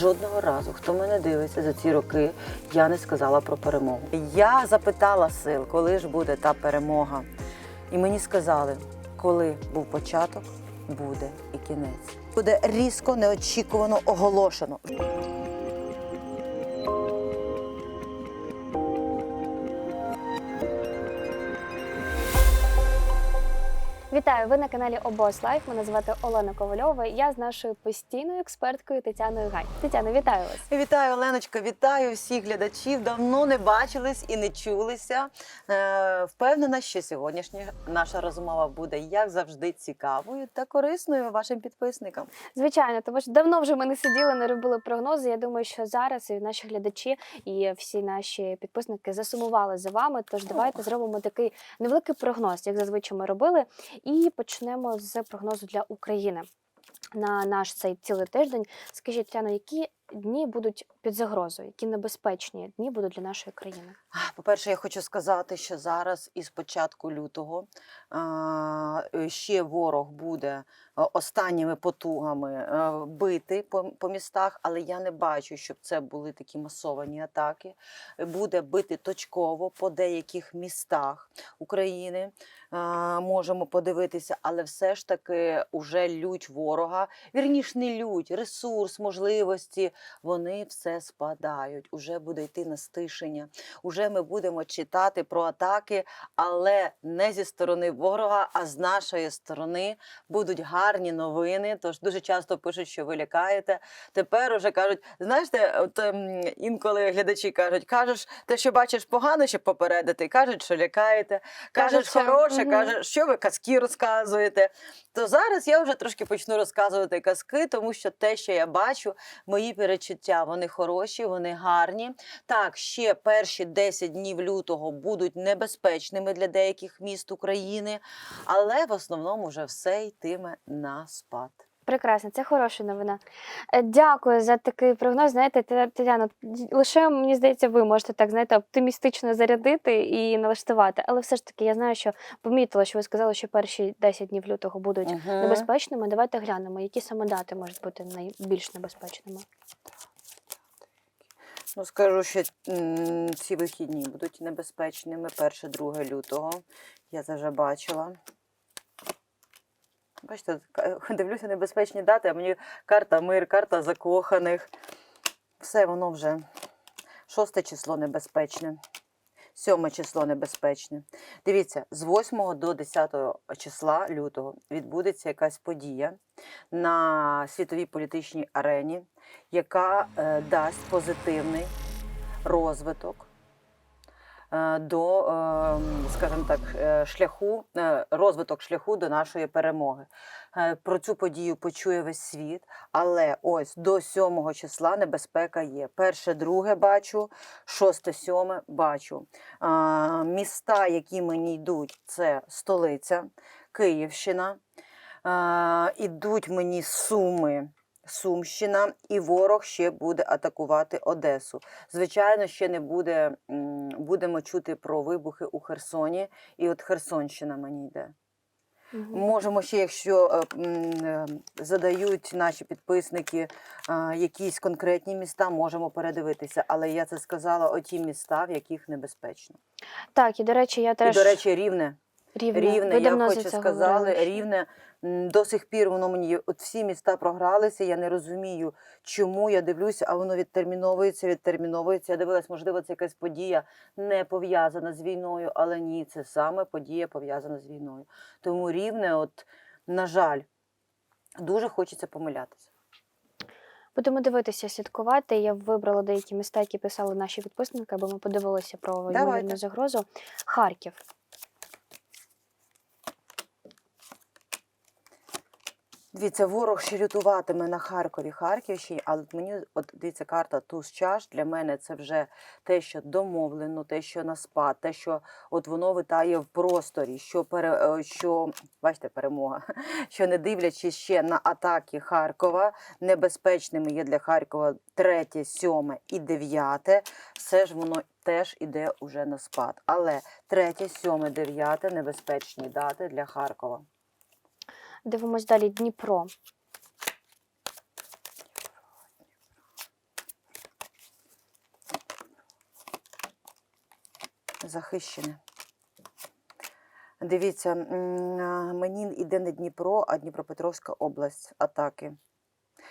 жодного разу, хто мене дивиться за ці роки, я не сказала про перемогу. Я запитала сил, коли ж буде та перемога. І мені сказали, коли був початок, буде і кінець. Буде різко, неочікувано оголошено. Вітаю! Ви на каналі Обос Лайф. Мене звати Олена Ковальова. Я з нашою постійною експерткою Тетяною Гань. Тетяно, вітаю вас! Вітаю, Оленочка, вітаю всіх глядачів. Давно не бачились і не чулися. Е, Впевнена, що сьогоднішня наша розмова буде, як завжди, цікавою та корисною вашим підписникам. Звичайно, тому що давно вже ми не сиділи, не робили прогнози. Я думаю, що зараз і наші глядачі і всі наші підписники засумували за вами. Тож давайте зробимо такий невеликий прогноз, як зазвичай ми робили. І почнемо з прогнозу для України на наш цей цілий тиждень. Скажіть, Тетяно, які дні будуть під загрозою, які небезпечні дні будуть для нашої країни? По-перше, я хочу сказати, що зараз із початку лютого ще ворог буде останніми потугами е, бити по, по містах, але я не бачу, щоб це були такі масовані атаки. Буде бити точково по деяких містах України. Можемо подивитися, але все ж таки уже лють ворога. Вірніш, не лють, ресурс, можливості, вони все спадають. Уже буде йти настишення. Уже ми будемо читати про атаки, але не зі сторони ворога, а з нашої сторони будуть гарні новини. Тож дуже часто пишуть, що ви лякаєте. Тепер уже кажуть, знаєте, от ем, інколи глядачі кажуть, кажеш, те, що бачиш погано, щоб попередити, кажуть, що лякаєте, кажуть, що- хороше, Мгм. кажуть, що ви казки розказуєте. То зараз я вже трошки почну розказувати казки, тому що те, що я бачу, мої перечуття, вони хороші, вони гарні. Так, ще перші 10 днів лютого будуть небезпечними для деяких міст України, але в основному вже все йтиме на спад. Прекрасно, це хороша новина. Е, Дякую за такий прогноз. Знаєте, Те- Тетяно, лише мені здається, ви можете так знаєте, оптимістично зарядити і налаштувати. Але все ж таки, я знаю, що помітила, що ви сказали, що перші 10 днів лютого будуть Мгм. небезпечними. Давайте глянемо, які саме дати можуть бути найбільш небезпечними. Ну, скажу, що ці вихідні будуть небезпечними. 1-2 лютого. Я це вже бачила. Бачите, дивлюся небезпечні дати, а мені карта мир, карта закоханих. Все воно вже. Шосте число небезпечне. Сьоме число небезпечне. Дивіться, з 8 до 10 числа лютого відбудеться якась подія на світовій політичній арені, яка е, дасть позитивний розвиток до, е, скажімо так, е, шляху, е, розвиток шляху до нашої перемоги. Е, Про цю подію почує весь світ, але ось до 7 числа небезпека є. Перше, друге бачу, шосте, сьоме бачу. Е, Міста, які мені йдуть, це столиця, Київщина. Е, Ідуть мені суми. Сумщина, і ворог ще буде атакувати Одесу. Звичайно, ще не буде. Будемо чути про вибухи у Херсоні, і от Херсонщина мені йде. Мгм. Можемо ще, якщо е, е, задають наші підписники е, якісь конкретні міста, можемо передивитися. Але я це сказала оті міста, в яких небезпечно. Так, і до речі, я теж І, до речі, рівне. Рівне. Рівне, я хочу говорили. рівне до сих пір воно мені от всі міста програлися. Я не розумію, чому я дивлюся, а воно відтерміновується, відтерміновується. Я дивилась, можливо, це якась подія не пов'язана з війною, але ні, це саме подія пов'язана з війною. Тому рівне, от, на жаль, дуже хочеться помилятися. Будемо дивитися, слідкувати. Я вибрала деякі міста, які писали наші підписники, аби ми подивилися про ймовірну загрозу. Харків. Дивіться, ворог ще лютуватиме на Харкові, Харківщині, але мені, от дивіться, карта туз чаш для мене це вже те, що домовлено, те, що на спад, те, що от воно витає в просторі, що пере, е, що бачите, перемога, що не дивлячись ще на атаки Харкова, небезпечними є для Харкова третє, сьоме і дев'яте. Все ж воно теж іде уже на спад. Але третє, сьоме, дев'яте небезпечні дати для Харкова. Дивимось далі Дніпро. Захищене. Дивіться, мені йде не Дніпро, а Дніпропетровська область атаки.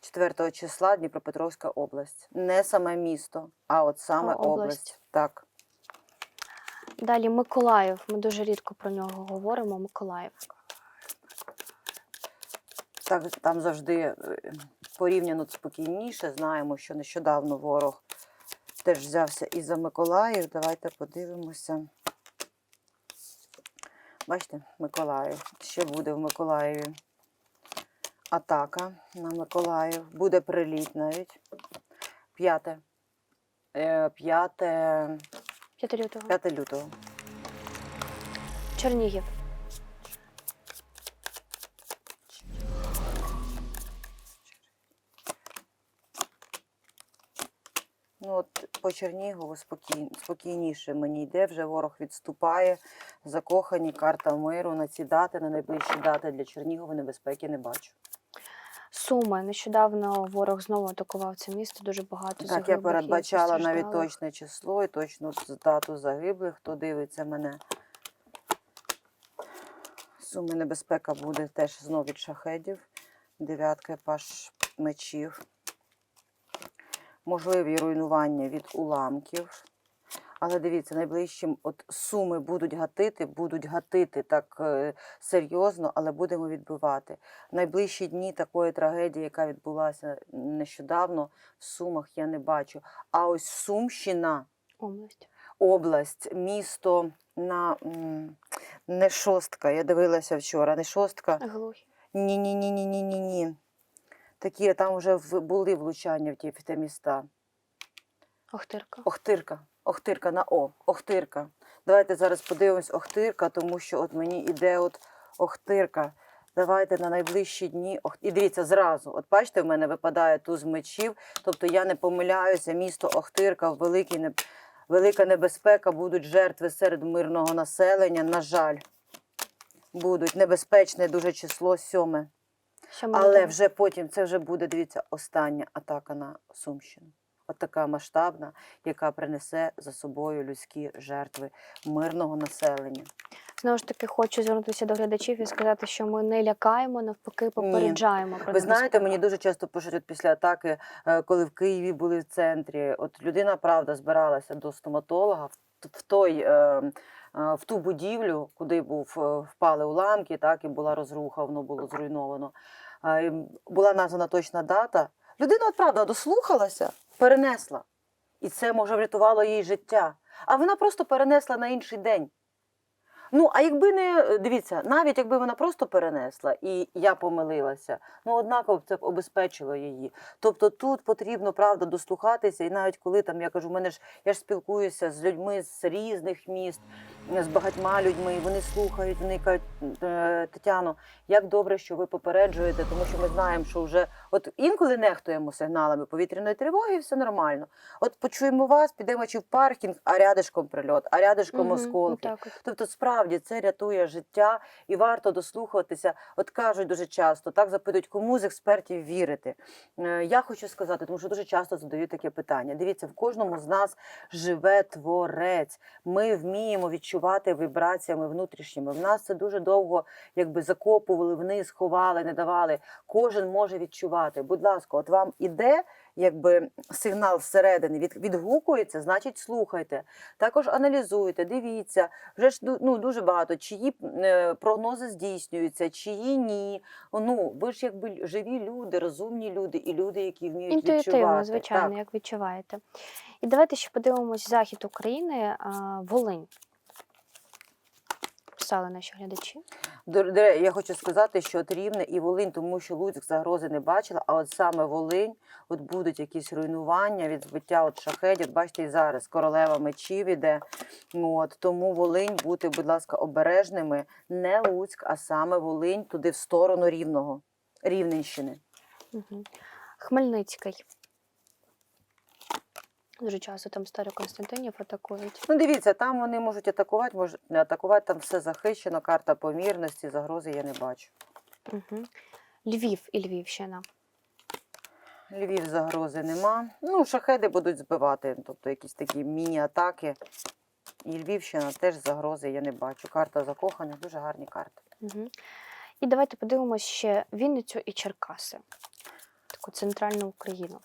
4 числа Дніпропетровська область. Не саме місто, а от саме область. область. Так. Далі Миколаїв. Ми дуже рідко про нього говоримо. Миколаїв. Так, там завжди е, порівняно спокійніше. Знаємо, що нещодавно ворог теж взявся і за Миколаїв. Давайте подивимося. Бачите, Миколаїв. Ще буде в Миколаєві атака на Миколаїв. Буде приліт навіть. П'яте. Е, П'яте 5 лютого. 5 лютого. Чернігів. Ну, от по Чернігову спокій, спокійніше мені йде, вже ворог відступає, закохані, карта миру на ці дати, на найближчі дати для Чернігова небезпеки не бачу. Суми. Нещодавно ворог знову атакував це місто. Дуже багато Так, я передбачала навіть точне число і точну дату загиблих, хто дивиться мене. Суми небезпека буде теж знов від шахедів. Дев'ятка паш мечів. Можливі руйнування від уламків. Але дивіться, найближчим от суми будуть гатити, будуть гатити так е, серйозно, але будемо відбивати. Найближчі дні такої трагедії, яка відбулася нещодавно, в Сумах я не бачу. А ось Сумщина, область. область, місто на не шостка. Я дивилася вчора, не шостка. Глухі. Ні, ні, ні, ні, ні, ні, ні. Такі там вже були влучання в ті, в ті міста. Охтирка. Охтирка. Охтирка на О. Охтирка. Давайте зараз подивимось Охтирка, тому що от мені іде от Охтирка. Давайте на найближчі дні. Ох... І дивіться зразу. От бачите, в мене випадає туз мечів. Тобто я не помиляюся, місто Охтирка, великий не... велика небезпека, будуть жертви серед мирного населення. На жаль, будуть небезпечне дуже число сьоме. Що ми Але вже потім це вже буде, дивіться, остання атака на Сумщину. От така масштабна, яка принесе за собою людські жертви мирного населення. Знову ж таки, хочу звернутися до глядачів і сказати, що ми не лякаємо, навпаки, попереджаємо про Ви знаєте, мені дуже часто пишуть от після атаки, е, коли в Києві були в центрі. От людина правда збиралася до стоматолога в, той. е, е, В ту будівлю, куди був впали уламки, так і була розруха, воно було зруйновано. Була названа точна дата. Людина, от правда, дослухалася, перенесла. І це може врятувало їй життя. А вона просто перенесла на інший день. Ну, а якби не дивіться, навіть якби вона просто перенесла і я помилилася, ну однаково б це обезпечило її. Тобто тут потрібно правда дослухатися, і навіть коли там я кажу, мене ж я ж спілкуюся з людьми з різних міст, з багатьма людьми, і вони слухають, вони кажуть, «Е, Тетяно, як добре, що ви попереджуєте, тому що ми знаємо, що вже от інколи нехтуємо сигналами повітряної тривоги, і все нормально. От почуємо вас, підемо чи в паркінг, а рядишком прильот, а рядишком Мгм, осколки. от. Тобто, справді це рятує життя і варто дослухатися. От кажуть дуже часто, так запитують, кому з експертів вірити. Е, Я хочу сказати, тому що дуже часто задають таке питання. Дивіться, в кожному з нас живе творець. Ми вміємо відчувати вібраціями внутрішніми. В нас це дуже довго якби закопували вниз, ховали, не давали. Кожен може відчувати. Будь ласка, от вам іде якби сигнал зсередини, від, відгукується, значить слухайте. Також аналізуйте, дивіться. Вже ж ну, дуже багато, чиї е, прогнози здійснюються, чиї ні. Ну, ви ж якби живі люди, розумні люди і люди, які вміють Інтуїтивно, відчувати. звичайно, Так. як відчуваєте. І давайте ще подивимось захід України, Волинь. Писали наші глядачі. Я хочу сказати, що от Рівне і Волинь, тому що Луцьк загрози не бачила, а от саме Волинь, от будуть якісь руйнування від збиття от шахедів. От Бачите, і зараз королева мечів іде. От, тому Волинь, бути, будь ласка, обережними. Не Луцьк, а саме Волинь, туди в сторону Рівного, Рівненщини. Угу. Хмельницький. Дуже часто там Староконстантинів атакують. Ну, дивіться, там вони можуть атакувати, можуть не атакувати, там все захищено, карта помірності, загрози я не бачу. Угу. Львів і Львівщина. Львів загрози нема. Ну, шахеди будуть збивати, тобто якісь такі міні-атаки. І Львівщина теж загрози я не бачу. Карта закоханих, дуже гарні карти. Угу. І давайте подивимося ще Вінницю і Черкаси, таку центральну Україну.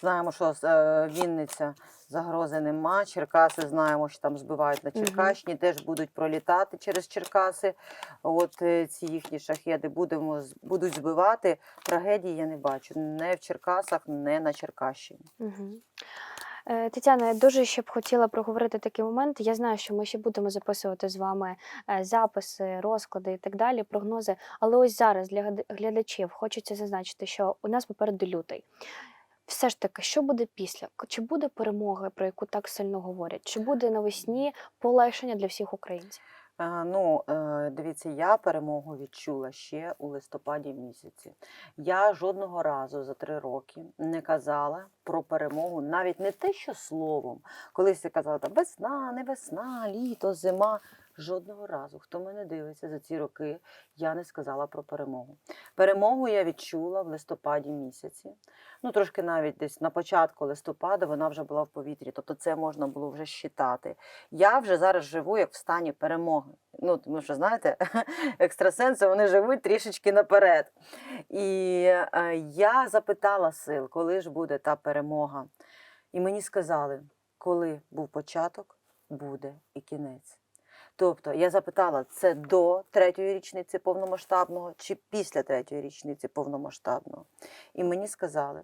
Знаємо, що е, Вінниця загрози нема. Черкаси знаємо, що там збивають на. Черкащині, теж будуть пролітати через Черкаси. От е, ці їхні шахеди будемо будуть збивати. Трагедії я не бачу. Не в Черкасах, не на Черкащині. Угу. Тетяна, я дуже ще б хотіла проговорити такий момент. Я знаю, що ми ще будемо записувати з вами записи, розклади і так далі, прогнози. Але ось зараз для глядачів хочеться зазначити, що у нас попереду лютий. Все ж таки, що буде після? Чи буде перемога, про яку так сильно говорять? Чи буде навесні полегшення для всіх українців? Е, Ну, е, дивіться, я перемогу відчула ще у листопаді місяці. Я жодного разу за три роки не казала про перемогу, навіть не те, що словом. Колись я казала, «Та весна, не весна, літо, зима. Жодного разу, хто мене дивиться за ці роки, я не сказала про перемогу. Перемогу я відчула в листопаді місяці. Ну, трошки навіть десь на початку листопада вона вже була в повітрі, тобто це можна було вже считати. Я вже зараз живу як в стані перемоги. Ну, тому що, знаєте, екстрасенси вони живуть трішечки наперед. І е, я запитала сил, коли ж буде та перемога. І мені сказали, коли був початок, буде і кінець. Тобто я запитала, це до третьої річниці повномасштабного чи після третьої річниці повномасштабного. І мені сказали,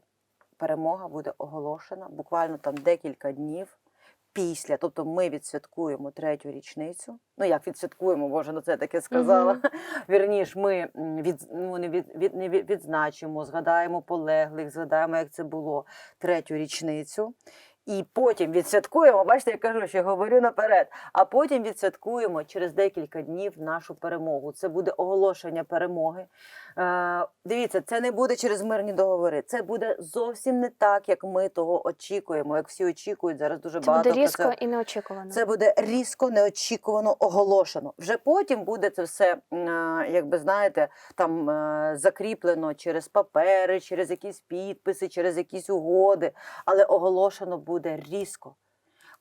перемога буде оголошена буквально там декілька днів після. Тобто ми відсвяткуємо третю річницю. Ну як відсвяткуємо, боже, ну це таке сказала. Мгм. Вірніш, ми від, ну, не від, від, не від, відзначимо, згадаємо полеглих, згадаємо, як це було третю річницю. І потім відсвяткуємо, бачите, я кажу, що говорю наперед. А потім відсвяткуємо через декілька днів нашу перемогу. Це буде оголошення перемоги. Е, дивіться, це не буде через мирні договори. Це буде зовсім не так, як ми того очікуємо. Як всі очікують зараз дуже Це багато буде про різко це. і неочікувано. Це буде різко, неочікувано оголошено. Вже потім буде це все, е, як би знаєте, там е, закріплено через папери, через якісь підписи, через якісь угоди, але оголошено буде різко.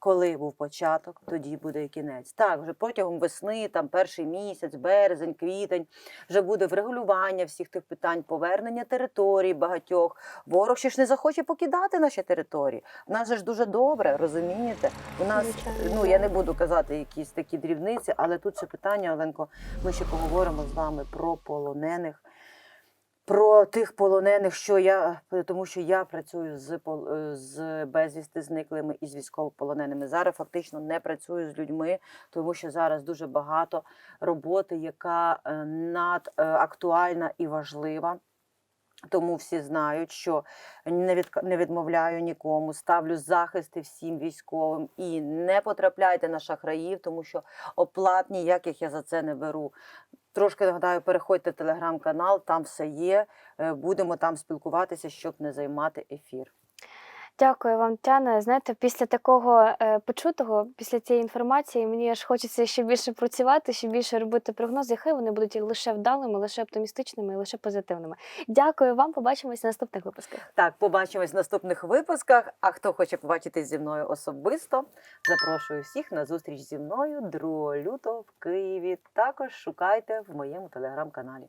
Коли був початок, тоді буде і кінець. Так, вже протягом весни, там перший місяць, березень, квітень, вже буде врегулювання всіх тих питань, повернення територій багатьох. Ворог ще ж не захоче покидати наші території. У нас же ж дуже добре, розумієте? У нас, ну я не буду казати якісь такі дрібниці, але тут ще питання, Оленко, ми ще поговоримо з вами про полонених. Про тих полонених, що я тому, що я працюю з е, з безвісти зниклими і з військовополоненими. Зараз фактично не працюю з людьми, тому що зараз дуже багато роботи, яка над надактуальна і важлива. Тому всі знають, що не від не відмовляю нікому, ставлю захисти всім військовим і не потрапляйте на шахраїв, тому що оплат ніяких я за це не беру. Трошки нагадаю, переходьте в телеграм-канал, там все є. е, Будемо там спілкуватися, щоб не займати ефір. Дякую вам, Тяна. Знаєте, після такого е, почутого, після цієї інформації, мені аж хочеться ще більше працювати, ще більше робити прогнози. Хай вони будуть лише вдалими, лише оптимістичними лише позитивними. Дякую вам. Побачимось в наступних випусках. Так, побачимось в наступних випусках. А хто хоче побачитись зі мною особисто, запрошую всіх на зустріч зі мною 2 лютого в Києві. Також шукайте в моєму телеграм-каналі.